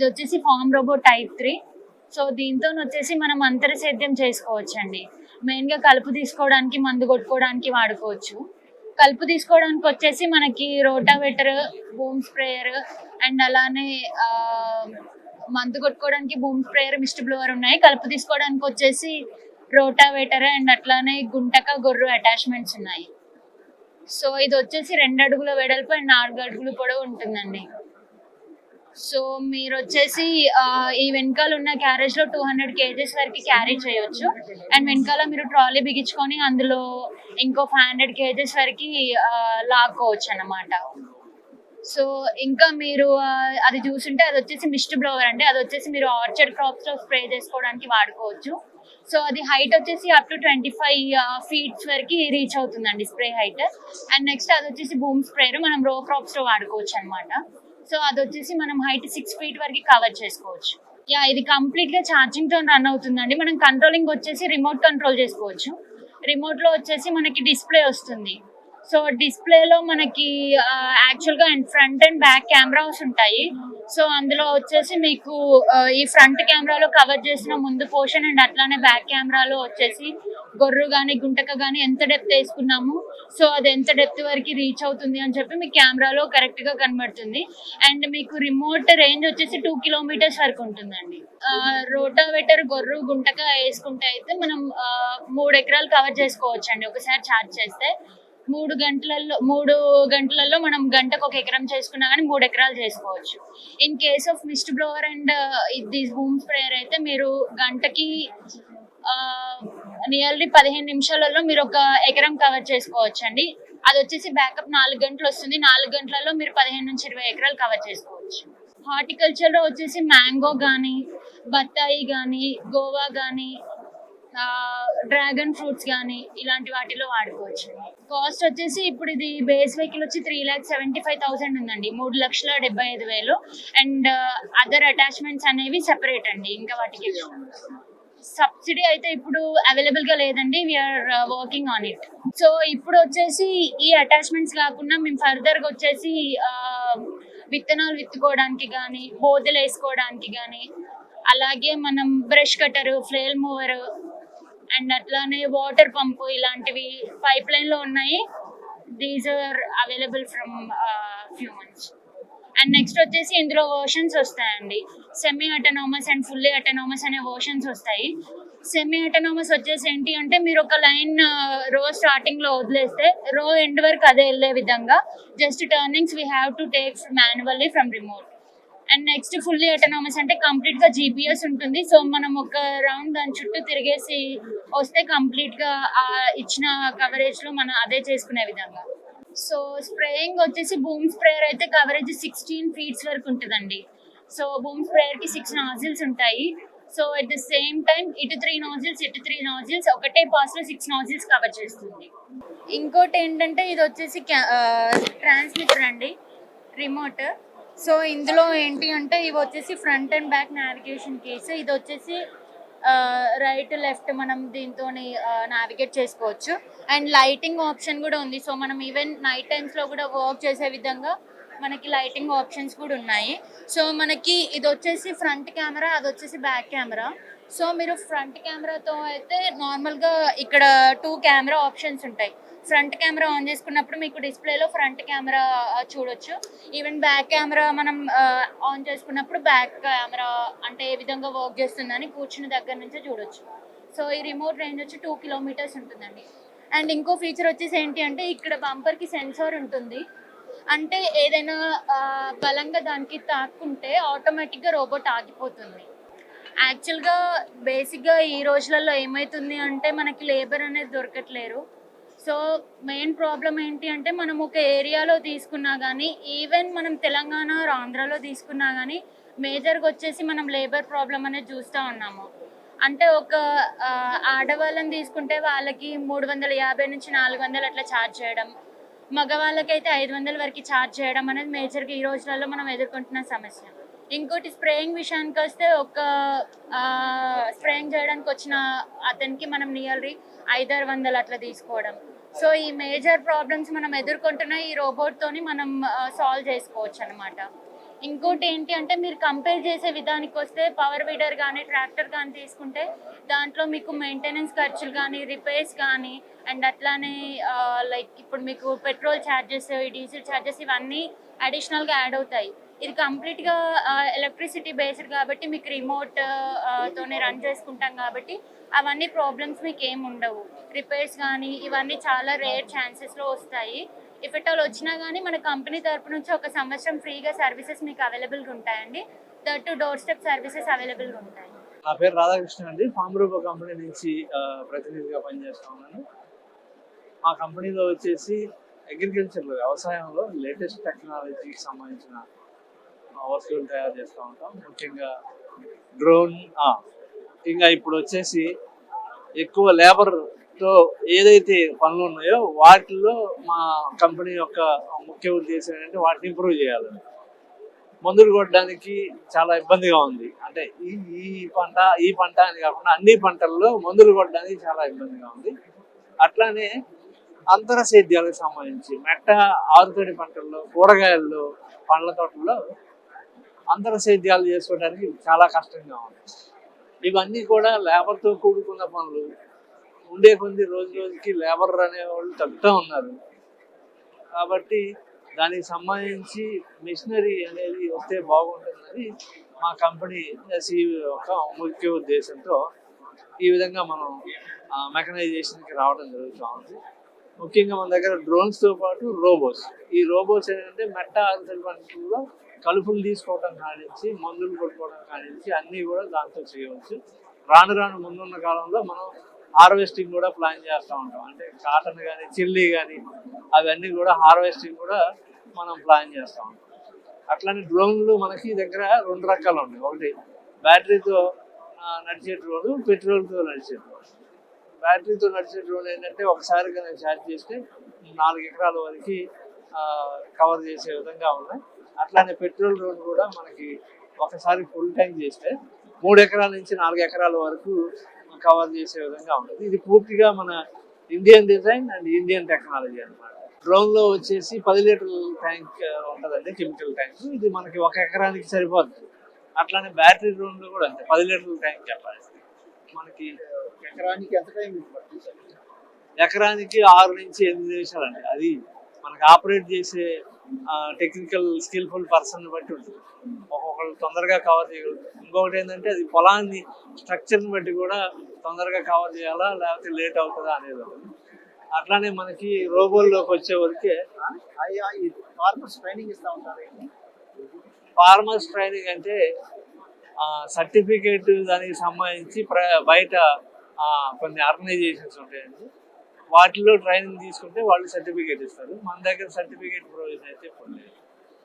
ఇది వచ్చేసి farm robot type three. So దీంతో వచ్చేసి మనం అంతర సేద్యం చేసుకోవచ్చు అండి మెయిన్గా కలుపు తీసుకోవడానికి మందు కొట్టుకోవడానికి వాడుకోవచ్చు. కలుపు తీసుకోవడానికి వచ్చేసి మనకి రోటావెటర్ బూమ్ స్ప్రేయర్ అండ్ అలానే మందు కొట్టుకోవడానికి బూమ్ స్ప్రేయర్ మిస్ట్ బ్లోవర్ ఉన్నాయి. కలుపు తీసుకోవడానికి వచ్చేసి రోటావేటర్ అండ్ అట్లానే గుంటక గొర్రు అటాచ్మెంట్స్ ఉన్నాయి. సో ఇది వచ్చేసి రెండు అడుగుల వెడల్పు అండ్ నాలుగు అడుగులు పొడవు ఉంటుందండి. సో మీరు వచ్చేసి ఈ వెనకాల ఉన్న క్యారేజ్లో టూ హండ్రెడ్ కేజెస్ వరకు క్యారీ చేయొచ్చు. అండ్ వెనకాల మీరు ట్రాలీ బిగించుకొని అందులో ఇంకో ఫైవ్ హండ్రెడ్ కేజెస్ వరకు లాక్కోవచ్చు అన్నమాట సో ఇంకా మీరు అది చూసుంటే అది వచ్చేసి మిస్ట్ బ్లోవర్ అండి. అది వచ్చేసి మీరు ఆర్చర్డ్ క్రాప్స్లో స్ప్రే చేసుకోవడానికి వాడుకోవచ్చు. సో అది హైట్ వచ్చేసి up to twenty five feets వరకు రీచ్ అవుతుందండి స్ప్రే హైట్. అండ్ నెక్స్ట్ అది వచ్చేసి బూమ్ స్ప్రేయర్ మనం రో క్రాప్స్లో వాడుకోవచ్చు అనమాట సో అది వచ్చేసి మనం హైట్ సిక్స్ ఫీట్ వరకు కవర్ చేసుకోవచ్చు. యా ఇది కంప్లీట్గా ఛార్జింగ్తో రన్ అవుతుందండి. మనం కంట్రోలింగ్ వచ్చేసి రిమోట్ కంట్రోల్ చేసుకోవచ్చు. రిమోట్లో వచ్చేసి మనకి డిస్ప్లే వస్తుంది. సో డిస్ప్లేలో మనకి యాక్చువల్గా and front and back cameras ఉంటాయి. సో అందులో వచ్చేసి మీకు ఈ ఫ్రంట్ కెమెరాలో కవర్ చేసిన ముందు పోర్షన్ అండ్ అట్లానే బ్యాక్ కెమెరాలో వచ్చేసి గొర్రు కానీ గుంటక కానీ ఎంత డెప్త్ వేసుకున్నాము సో అది ఎంత డెప్త్ వరకు రీచ్ అవుతుంది అని చెప్పి మీకు కెమెరాలో కరెక్ట్గా కనబడుతుంది. అండ్ మీకు రిమోట్ రేంజ్ వచ్చేసి టూ కిలోమీటర్స్ వరకు ఉంటుందండి. రోటావేటర్ గొర్రు గుంటక వేసుకుంటే అయితే మనం మూడు ఎకరాలు కవర్ చేసుకోవచ్చు అండి ఒకసారి ఛార్జ్ చేస్తే మూడు గంటలలో మూడు గంటలలో మనం గంటకు ఒక ఎకరం చేసుకున్నా కానీ మూడు ఎకరాలు చేసుకోవచ్చు. In case of mist blower and this home sprayer అయితే మీరు గంటకి నియర్లీ పదిహేను నిమిషాలలో మీరు ఒక ఎకరం కవర్ చేసుకోవచ్చు అండి అది వచ్చేసి బ్యాకప్ నాలుగు గంటలు వస్తుంది. నాలుగు గంటలలో మీరు పదిహేను నుంచి ఇరవై ఎకరాలు కవర్ చేసుకోవచ్చు. హార్టికల్చర్లో వచ్చేసి మ్యాంగో కానీ బత్తాయి కానీ గోవా కానీ డ్రాగన్ ఫ్రూట్స్ కానీ ఇలాంటి వాటిలో వాడుకోవచ్చు కాస్ట్ వచ్చేసి ఇప్పుడు ఇది బేస్ వెహికల్ వచ్చి three lakh seventy five thousand ఉందండి. మూడు లక్షల డెబ్బై ఐదు వేలు. అండ్ అదర్ అటాచ్మెంట్స్ అనేవి సెపరేట్ అండి. ఇంకా వాటికి సబ్సిడీ అయితే ఇప్పుడు అవైలబుల్గా లేదండి. We're working on it so ఇప్పుడు వచ్చేసి ఈ అటాచ్మెంట్స్ కాకుండా మేము ఫర్దర్గా వచ్చేసి uh, విత్తనాలు విత్తుకోవడానికి కానీ బోధలు వేసుకోవడానికి కానీ అలాగే మనం brush cutter flail mower and అట్లానే వాటర్ పంపు ఇలాంటివి పైప్ లైన్లో ఉన్నాయి. These are available from few months and next వచ్చేసి ఇందులో వర్షన్స్ వస్తాయండి. Semi autonomous and fully autonomous అనే వర్షన్స్ వస్తాయి. సెమీ అటోనామస్ వచ్చేసి ఏంటి అంటే మీరు ఒక లైన్ రో స్టార్టింగ్లో వదిలేస్తే రో ఎండ్ వరకు అదే వెళ్ళే విధంగా just turnings we have to take manually from remote and next fully autonomous అంటే కంప్లీట్గా జీపీఎస్ ఉంటుంది. సో మనం ఒక రౌండ్ దాని చుట్టూ తిరిగేసి వస్తే కంప్లీట్గా ఆ ఇచ్చిన కవరేజ్లో మనం అదే చేసుకునే విధంగా. సో స్ప్రేయింగ్ వచ్చేసి బూమ్ స్ప్రేయర్ అయితే కవరేజ్ సిక్స్టీన్ ఫీట్స్ వరకు ఉంటుందండి. సో బూమ్ స్ప్రేయర్కి సిక్స్ నాజిల్స్ ఉంటాయి. So at the same time ఇటు త్రీ నాజిల్స్ ఇటు త్రీ నాజిల్స్ ఒకటే పాస్లో సిక్స్ నాజిల్స్ కవర్ చేస్తుంది. ఇంకోటి ఏంటంటే ఇది వచ్చేసి ట్రాన్స్మిటర్ అండి. రిమోట్ సో ఇందులో ఏంటి అంటే ఇవి వచ్చేసి front and back navigation case ఇది వచ్చేసి రైట్ లెఫ్ట్ మనం దీంతో నావిగేట్ చేసుకోవచ్చు. అండ్ లైటింగ్ ఆప్షన్ కూడా ఉంది. సో మనం ఈవెన్ నైట్ టైమ్స్లో కూడా వర్క్ చేసే విధంగా మనకి లైటింగ్ ఆప్షన్స్ కూడా ఉన్నాయి. సో మనకి ఇది వచ్చేసి ఫ్రంట్ కెమెరా అది వచ్చేసి బ్యాక్ కెమెరా సో మీరు ఫ్రంట్ కెమెరాతో అయితే నార్మల్గా ఇక్కడ టూ కెమెరా ఆప్షన్స్ ఉంటాయి. ఫ్రంట్ కెమెరా ఆన్ చేసుకున్నప్పుడు మీకు డిస్ప్లేలో ఫ్రంట్ కెమెరా చూడొచ్చు. ఈవెన్ బ్యాక్ కెమెరా మనం ఆన్ చేసుకున్నప్పుడు బ్యాక్ కెమెరా అంటే ఏ విధంగా వర్క్ చేస్తుందని కూర్చున్న దగ్గర నుంచే చూడొచ్చు. సో ఈ రిమోట్ రేంజ్ వచ్చి టూ కిలోమీటర్స్ ఉంటుందండి. అండ్ ఇంకో ఫీచర్ వచ్చేసి ఏంటి అంటే ఇక్కడ బంపర్కి సెన్సార్ ఉంటుంది. అంటే ఏదైనా బలంగా దానికి తాక్కుంటే ఆటోమేటిక్గా రోబోట్ ఆగిపోతుంది. యాక్చువల్గా బేసిక్గా ఈ రోజులలో ఏమవుతుంది అంటే మనకి లేబర్ అనేది దొరకట్లేరు. సో మెయిన్ ప్రాబ్లం ఏంటి అంటే మనం ఒక ఏరియాలో తీసుకున్నా కానీ ఈవెన్ మనం తెలంగాణ or ఆంధ్రాలో తీసుకున్నా కానీ మేజర్గా వచ్చేసి మనం లేబర్ ప్రాబ్లం అనేది చూస్తూ ఉన్నాము. అంటే ఒక ఆడవాళ్ళని తీసుకుంటే వాళ్ళకి మూడు వందల యాభై నుంచి నాలుగు వందలు అట్లా ఛార్జ్ చేయడం మగవాళ్ళకైతే ఐదు వందల వరకు ఛార్జ్ చేయడం అనేది మేజర్గా ఈ రోజులలో మనం ఎదుర్కొంటున్న సమస్య. ఇంకోటి స్ప్రేయింగ్ విషయానికి వస్తే ఒక స్ప్రేయింగ్ చేయడానికి వచ్చిన అతనికి మనం నియర్లీ ఐదారు వందలు అట్లా తీసుకోవడం. సో ఈ మేజర్ ప్రాబ్లమ్స్ మనం ఎదుర్కొంటున్న ఈ రోబోట్తోని మనం సాల్వ్ చేసుకోవచ్చు అనమాట ఇంకోటి ఏంటి అంటే మీరు కంపేర్ చేసే విధానికి వస్తే పవర్ వీడర్ కానీ ట్రాక్టర్ కానీ తీసుకుంటే దాంట్లో మీకు మెయింటెనెన్స్ ఖర్చులు కానీ రిపేర్స్ కానీ అండ్ అట్లానే లైక్ ఇప్పుడు మీకు పెట్రోల్ ఛార్జెస్ డీజిల్ ఛార్జెస్ ఇవన్నీ అడిషనల్గా యాడ్ అవుతాయి. ఇది కంప్లీట్గా ఎలక్ట్రిసిటీ బేస్డ్ కాబట్టి మీకు రిమోట్ తోనే రన్ చేసుకుంటాం కాబట్టి అవన్నీ ప్రాబ్లమ్స్ మీకు ఏమి ఉండవు. రిపేర్స్ కానీ ఇవన్నీ చాలా రేర్ ఛాన్సెస్లో వస్తాయి. ఇఫ్ ఆల్ వచ్చినా కానీ మన కంపెనీ తరపు నుంచి ఒక సంవత్సరం ఫ్రీగా సర్వీసెస్ మీకు అవైలబుల్గా ఉంటాయండి. Third to door step services అవైలబుల్గా ఉంటాయి. నా పేరు రాధాకృష్ణ అండి. ఫామ్ రూప కంపెనీ నుంచి ఆ, ప్రతినిధిగా పనిచేస్తా ఉన్నాను. మా కంపెనీలో వచ్చేసి అగ్రికల్చర్లో వ్యవసాయంలో లేటెస్ట్ టెక్నాలజీకి సంబంధించిన వస్తువులు తయారు చేస్తూ ఉంటాం. ముఖ్యంగా డ్రోన్ ఇంకా ఇప్పుడు వచ్చేసి ఎక్కువ లేబర్తో ఏదైతే పనులు ఉన్నాయో వాటిలో మా కంపెనీ యొక్క ముఖ్య ఉద్దేశం ఏంటంటే వాటిని ఇంప్రూవ్ చేయాలని మందులు కొట్టడానికి చాలా ఇబ్బందిగా ఉంది. అంటే ఈ ఈ పంట ఈ పంట అని కాకుండా అన్ని పంటల్లో మందులు కొట్టడానికి చాలా ఇబ్బందిగా ఉంది. అట్లానే అంతర సేద్యాలకు సంబంధించి మెట్ట ఆరుతడి పంటల్లో కూరగాయల్లో పండ్ల తోటల్లో అందర సేద్యాలు చేసుకోవడానికి చాలా కష్టంగా ఉంది. ఇవన్నీ కూడా లేబర్తో కూడుకున్న పనులు. ఉండే కొద్ది రోజు రోజుకి లేబర్ అనేవాళ్ళు తగ్గుతూ ఉన్నారు. కాబట్టి దానికి సంబంధించి మిషనరీ అనేది వస్తే బాగుంటుందని మా కంపెనీ ఎస్ఈ యొక్క ముఖ్య ఉద్దేశంతో ఈ విధంగా మనం మెకనైజేషన్కి రావడం జరుగుతూ ఉంది. ముఖ్యంగా మన దగ్గర డ్రోన్స్తో పాటు రోబోస్ ఈ రోబోస్ ఏంటంటే మెట్ట ఆరుతడి కలుపులు తీసుకోవడం కానించి మందులు కొట్టుకోవడం కానించి అన్నీ కూడా దాంతో చేయవచ్చు. రాను రాను ముందున్న కాలంలో మనం హార్వెస్టింగ్ కూడా ప్లాన్ చేస్తూ ఉంటాం. అంటే కాటన్ కానీ చిల్లీ కానీ అవన్నీ కూడా హార్వెస్టింగ్ కూడా మనం ప్లాన్ చేస్తూ ఉంటాం. అట్లానే డ్రోన్లు మనకి దగ్గర రెండు రకాలు ఉన్నాయి. ఒకటి బ్యాటరీతో నడిచే డ్రోన్ పెట్రోల్తో నడిచే డ్రోన్ బ్యాటరీతో నడిచే డ్రోన్ ఏంటంటే ఒకసారి కనుక ఛార్జ్ చేస్తే నాలుగు ఎకరాల వరకు కవర్ చేసే విధంగా ఉన్నాయి. అట్లానే పెట్రోల్ డ్రోన్ కూడా మనకి ఒకసారి ఫుల్ ట్యాంక్ చేస్తే మూడు ఎకరాల నుంచి నాలుగు ఎకరాల వరకు కవర్ చేసే విధంగా ఉంటుంది. ఇది పూర్తిగా మన Indian design and Indian technology అన్నమాట. డ్రోన్లో వచ్చేసి పది లీటర్ల ట్యాంక్ ఉంటుందండి కెమికల్ ట్యాంక్. ఇది మనకి ఒక ఎకరానికి సరిపోతుంది అట్లానే బ్యాటరీ డ్రోన్లో కూడా అంతే పది లీటర్ల ట్యాంక్ చెప్పాలి. మనకి ఎకరానికి ఎంత టైం ఎకరానికి ఆరు నుంచి ఎనిమిది నిమిషాలు అండి అది మనకి ఆపరేట్ చేసే టెక్నికల్ స్కిల్ఫుల్ పర్సన్ బట్టి ఉంటుంది. ఒక్కొక్కరు తొందరగా కవర్ చేయగలుగుతారు ఇంకొకటి ఏంటంటే అది పొలాన్ని స్ట్రక్చర్ని బట్టి కూడా తొందరగా కవర్ చేయాలా లేకపోతే లేట్ అవుతుందా అనేది. అట్లానే మనకి రోబోల్లోకి వచ్చే వరకే ఫార్మర్స్ ట్రైనింగ్ ఇస్తా ఉంటారు ఫార్మర్స్ ట్రైనింగ్ అంటే సర్టిఫికేట్ దానికి సంబంధించి ప్ర బయట కొన్ని ఆర్గనైజేషన్స్ ఉంటాయండి. వాటిలో ట్రైనింగ్ తీసుకుంటే వాళ్ళు సర్టిఫికేట్ ఇస్తారు. మన దగ్గర సర్టిఫికేట్ ప్రొవిజన్ అయితే ఇప్పుడు లేదు.